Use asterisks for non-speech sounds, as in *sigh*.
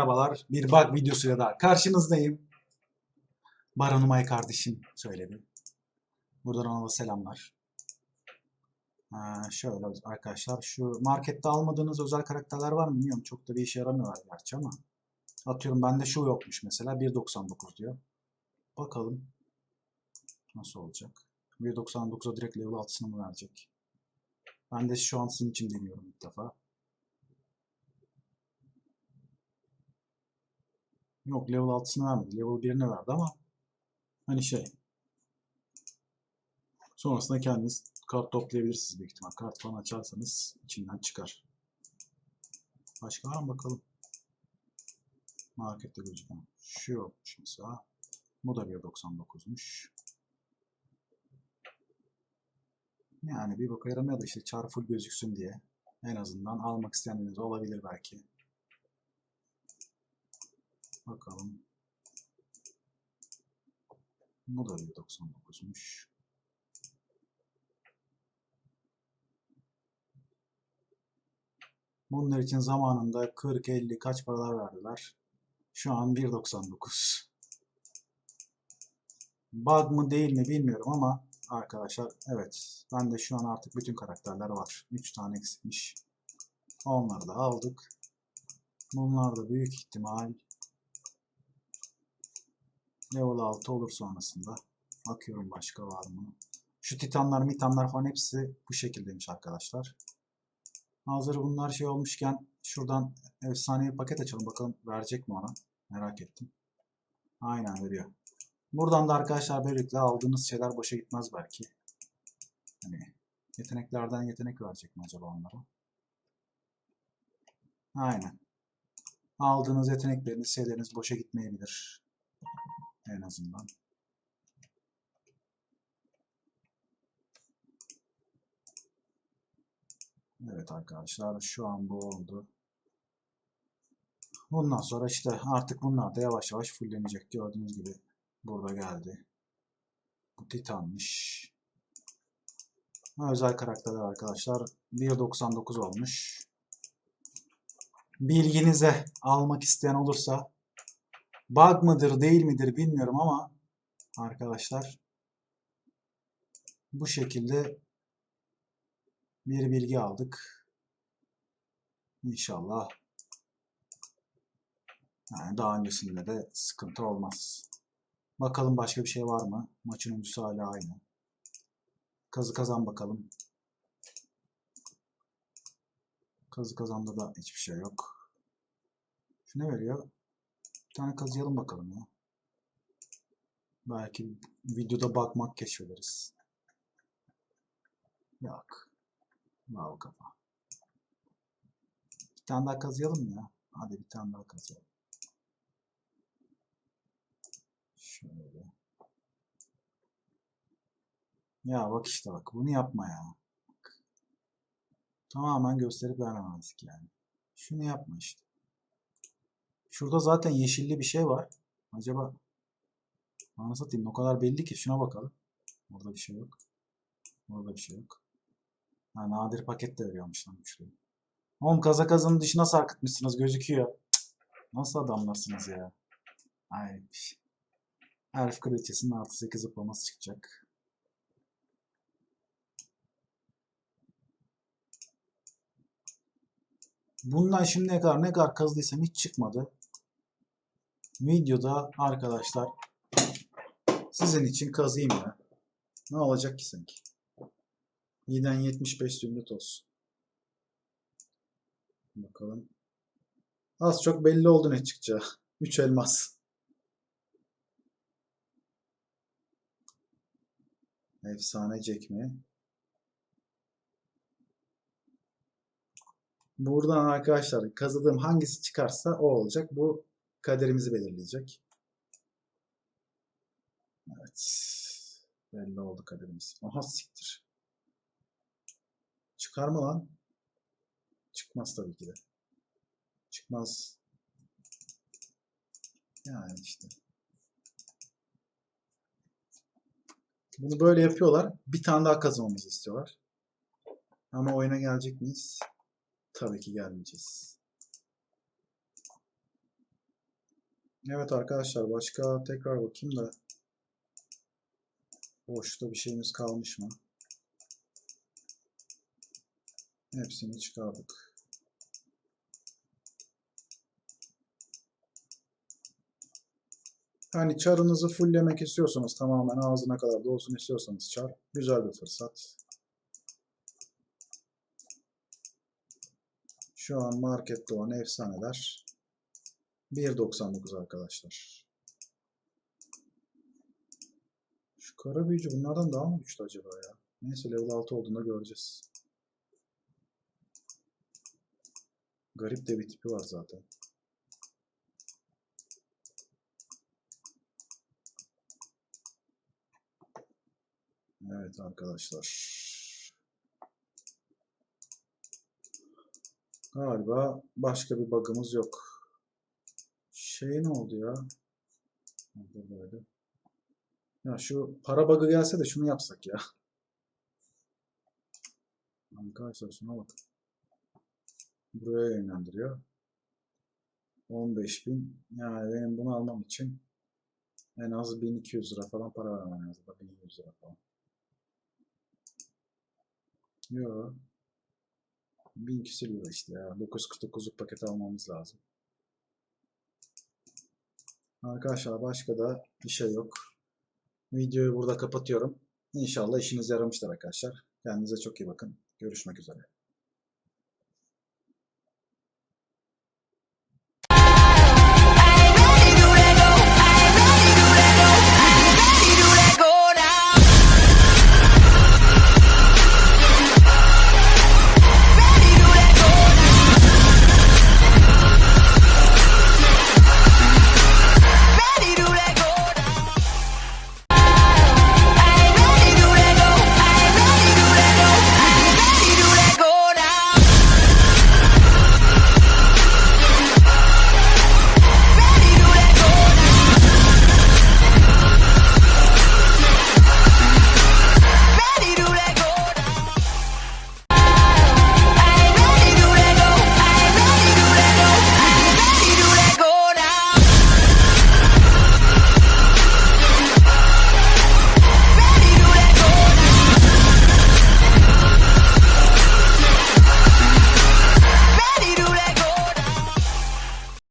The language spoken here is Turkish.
Merhabalar. Bir bug videosuyla daha karşınızdayım. Baron Umay kardeşim söyledi. Buradan ona da selamlar. Ha, şöyle arkadaşlar. Şu markette almadığınız özel karakterler var mı bilmiyorum. Çok da bir işe yaramıyorlar gerçi ama. Atıyorum bende şu yokmuş mesela. 1.99 diyor. Bakalım. Nasıl olacak? 1.99'a direkt level 6'sını mı verecek? Ben de şu an sizin için deniyorum ilk defa. Yok level 6'sını vermedi. Level 1'ini verdi ama hani şey sonrasında kendiniz kart toplayabilirsiniz büyük ihtimal. Kart falan açarsanız içinden çıkar. Başka var mı bakalım. Markette gözüken. Şu yokmuş mesela. Bu da 1.99'muş. Yani bir boka yaramıyor da işte çar full gözüksün diye. En azından almak isteyenleriniz olabilir belki. Bakalım. Bu da 1.99'muş. Bunlar için zamanında 40-50 kaç paralar verdiler. Şu an 1.99. Bug mı değil mi bilmiyorum ama arkadaşlar evet ben de şu an artık bütün karakterler var. 3 tane eksikmiş. Onları da aldık. Bunlar da büyük ihtimal level 6 olur sonrasında. Bakıyorum başka var mı? Şu titanlar, mitanlar falan hepsi bu şekildeymiş arkadaşlar. Hazır bunlar şey olmuşken şuradan efsane bir paket açalım. Bakalım verecek mi ona? Merak ettim. Aynen veriyor. Buradan da arkadaşlar böylelikle aldığınız şeyler boşa gitmez belki. Hani yeteneklerden yetenek verecek mi acaba onlara? Aynen. Aldığınız yetenekleriniz, şeyleriniz boşa gitmeyebilir. En azından. Evet arkadaşlar şu an bu oldu. Bundan sonra işte artık bunlar da yavaş yavaş fullenecek. Gördüğünüz gibi burada geldi. Bu Titan'mış. Özel karakterler arkadaşlar. 1.99 olmuş. Bilginize almak isteyen olursa bug mıdır değil midir bilmiyorum ama arkadaşlar bu şekilde bir bilgi aldık. İnşallah yani daha öncesinde de sıkıntı olmaz. Bakalım başka bir şey var mı? Maçın oyuncusu hala aynı. Kazı kazan bakalım. Kazı kazanda da hiçbir şey yok. Şu ne veriyor? Bir tane kazıyalım bakalım ya. Belki videoda bakmak keşfederiz. Yok. Bravo kafa. Bir tane daha kazıyalım ya? Hadi bir tane daha kazıyalım. Şöyle. Ya bak işte bak. Bunu yapma ya. Bak. Tamamen gösterip vermemezlik yani. Şunu yapma işte. Şurada zaten yeşilli bir şey var. Acaba Anı satayım o kadar belli ki şuna bakalım. Orada bir şey yok. Orada bir şey yok. Ha, nadir paket de veriyormuş lan güçlü. Oğlum kaza kazanın dışına sarkıtmışsınız gözüküyor. Nasıl adamlarsınız ya? Ay. Elf kraliçesinin artı 8 zıplaması çıkacak. Bundan şimdiye kadar ne kadar kazdıysam hiç çıkmadı. Videoda arkadaşlar sizin için kazıyım ya. Ne olacak ki sanki? 7'den 75 zümrüt olsun. Bakalım. Az çok belli oldu ne çıkacağı. *laughs* 3 elmas. Efsane mi? Buradan arkadaşlar kazıdığım hangisi çıkarsa o olacak. Bu kaderimizi belirleyecek. Evet. Belli oldu kaderimiz. Aha siktir. Çıkar mı lan? Çıkmaz tabii ki de. Çıkmaz. Yani işte. Bunu böyle yapıyorlar. Bir tane daha kazanmamızı istiyorlar. Ama oyuna gelecek miyiz? Tabii ki gelmeyeceğiz. Evet arkadaşlar başka tekrar bakayım da boşta bir şeyimiz kalmış mı? Hepsini çıkardık. Hani çarınızı fulllemek istiyorsanız tamamen ağzına kadar dolsun istiyorsanız çar. Güzel bir fırsat. Şu an markette olan efsaneler 1.99 arkadaşlar. Şu kara büyücü bunlardan daha mı güçlü acaba ya? Neyse level 6 olduğunda göreceğiz. Garip de bir tipi var zaten. Evet arkadaşlar. Galiba başka bir bug'ımız yok. Şey ne oldu ya? Burada böyle. Ya şu para bug'ı gelse de şunu yapsak ya. Arkadaşlar şuna bak. Buraya yönlendiriyor. 15.000. Yani benim bunu almam için en az 1200 lira falan para vermem lazım. 1100 lira falan. Yo. 1000 küsür lira işte ya. 949'luk paket almamız lazım. Arkadaşlar başka da bir şey yok. Videoyu burada kapatıyorum. İnşallah işinize yaramıştır arkadaşlar. Kendinize çok iyi bakın. Görüşmek üzere.